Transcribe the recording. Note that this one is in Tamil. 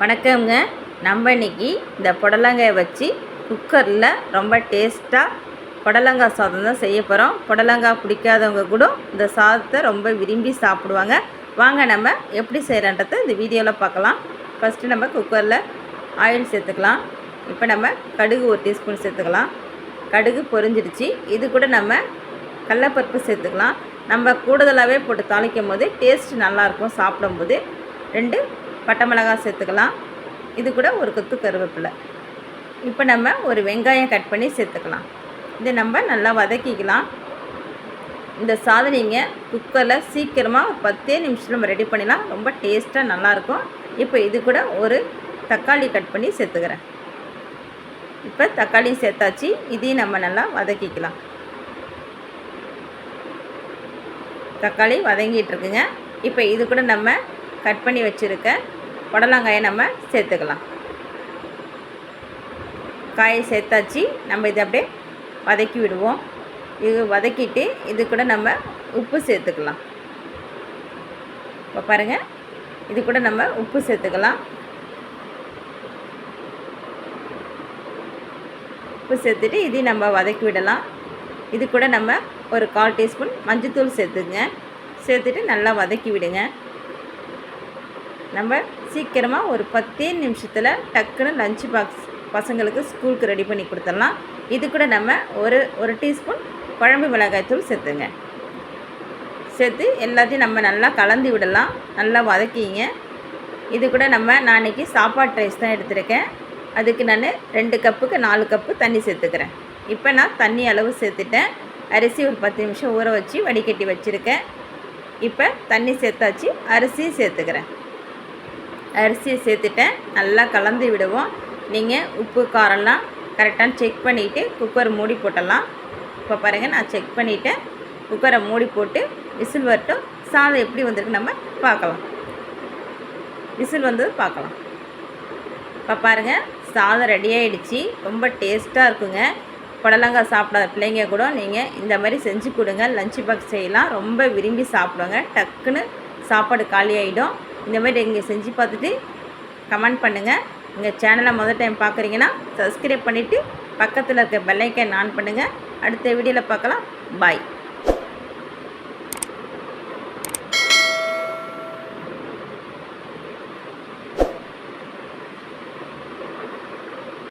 வணக்கங்க நம்ம இன்றைக்கி இந்த புடலங்காயை வச்சு குக்கரில் ரொம்ப டேஸ்ட்டாக புடலங்காய் சாதம் தான் செய்ய போகிறோம் புடலங்காய் பிடிக்காதவங்க கூட இந்த சாதத்தை ரொம்ப விரும்பி சாப்பிடுவாங்க. வாங்க நம்ம எப்படி செய்கிறன்றதை இந்த வீடியோவில் பார்க்கலாம். ஃபஸ்ட்டு நம்ம குக்கரில் ஆயில் சேர்த்துக்கலாம். இப்போ நம்ம கடுகு ஒரு டீஸ்பூன் சேர்த்துக்கலாம். கடுகு பொரிஞ்சிடுச்சு. இது கூட நம்ம கடலப்பருப்பு சேர்த்துக்கலாம். நம்ம கூடுதலாகவே போட்டு தாளிக்கும் போது டேஸ்ட் நல்லாயிருக்கும் சாப்பிடும்போது. ரெண்டு பட்டை மிளகாய் சேர்த்துக்கலாம். இது கூட ஒரு கொத்து கருவேப்பிலை. இப்போ நம்ம ஒரு வெங்காயம் கட் பண்ணி சேர்த்துக்கலாம். இதை நம்ம நல்லா வதக்கிக்கலாம். இந்த சாதனைங்க குக்கரில் சீக்கிரமாக ஒரு பத்தே நிமிஷத்தில் நம்ம ரெடி பண்ணிடலாம் ரொம்ப டேஸ்ட்டாக நல்லாயிருக்கும். இப்போ இது கூட ஒரு தக்காளி கட் பண்ணி சேர்த்துக்கிறேன். இப்போ தக்காளி சேர்த்தாச்சு. இதையும் நம்ம நல்லா வதக்கிக்கலாம். தக்காளி வதங்கிட்டு இருக்குங்க. இப்போ இது கூட நம்ம கட் பண்ணி வச்சுருக்க புடலங்காயை நம்ம சேர்த்துக்கலாம். காயை சேர்த்தாச்சு. நம்ம இதை அப்படியே வதக்கி விடுவோம். இது வதக்கிட்டு இது கூட நம்ம உப்பு சேர்த்துக்கலாம். இப்போ பாருங்கள் இது கூட நம்ம உப்பு சேர்த்துக்கலாம். உப்பு சேர்த்துட்டு இதையும் நம்ம வதக்கி விடலாம். இது கூட நம்ம ஒரு கால் டீஸ்பூன் மஞ்சத்தூள் சேர்த்துங்க. சேர்த்துட்டு நல்லா வதக்கி விடுங்க. நம்ம சீக்கிரமாக ஒரு பத்தே நிமிஷத்தில் டக்குன்னு லஞ்ச் பாக்ஸ் பசங்களுக்கு ஸ்கூலுக்கு ரெடி பண்ணி கொடுத்துடலாம். இது கூட நம்ம ஒரு ஒரு டீஸ்பூன் குழம்பு மிளகாய்த்தூள் சேர்த்துங்க. சேர்த்து எல்லாத்தையும் நம்ம நல்லா கலந்து விடலாம். நல்லா வதக்கிங்க. இது கூட நம்ம நான் இன்றைக்கி சாப்பாடு ரைஸ் தான் எடுத்திருக்கேன். அதுக்கு நான் ரெண்டு கப்புக்கு நாலு கப்பு தண்ணி சேர்த்துக்கிறேன். இப்போ நான் தண்ணி அளவு சேர்த்துட்டேன். அரிசி ஒரு பத்து நிமிஷம் ஊற வச்சு வடிகட்டி வச்சுருக்கேன். இப்போ தண்ணி சேர்த்தாச்சு அரிசியும் சேர்த்துக்கிறேன். அரிசியை சேர்த்துட்டேன். நல்லா கலந்து விடுவோம். நீங்கள் உப்பு காரம்லாம் கரெக்டாக செக் பண்ணிவிட்டு குக்கர் மூடி போட்டலாம். இப்போ பாருங்கள் நான் செக் பண்ணிவிட்டேன் குக்கரை மூடி போட்டு விசில் வரட்டும். சாதம் எப்படி வந்திருக்கு நம்ம பார்க்கலாம். விசில் வந்தது பார்க்கலாம். இப்போ பாருங்கள் சாதம் ரெடி ரொம்ப டேஸ்ட்டாக இருக்குங்க. புடலங்காய் சாப்பிடாத பிள்ளைங்க கூட நீங்கள் இந்த மாதிரி செஞ்சு கொடுங்க. லஞ்ச் பாக்ஸ் செய்யலாம். ரொம்ப விரும்பி சாப்பிடுங்க. டக்குன்னு சாப்பாடு காலி ஆகிடும் இந்த மாதிரி இங்கே செஞ்சு பார்த்துட்டு கமெண்ட் பண்ணுங்கள் எங்கள் சேனலை முதல் டைம் பார்க்குறீங்கன்னா சப்ஸ்கிரைப் பண்ணிவிட்டு பக்கத்தில் இருக்க பெல்லைக்கன் ஆன் பண்ணுங்கள் அடுத்த வீடியோவில் பார்க்கலாம். பாய்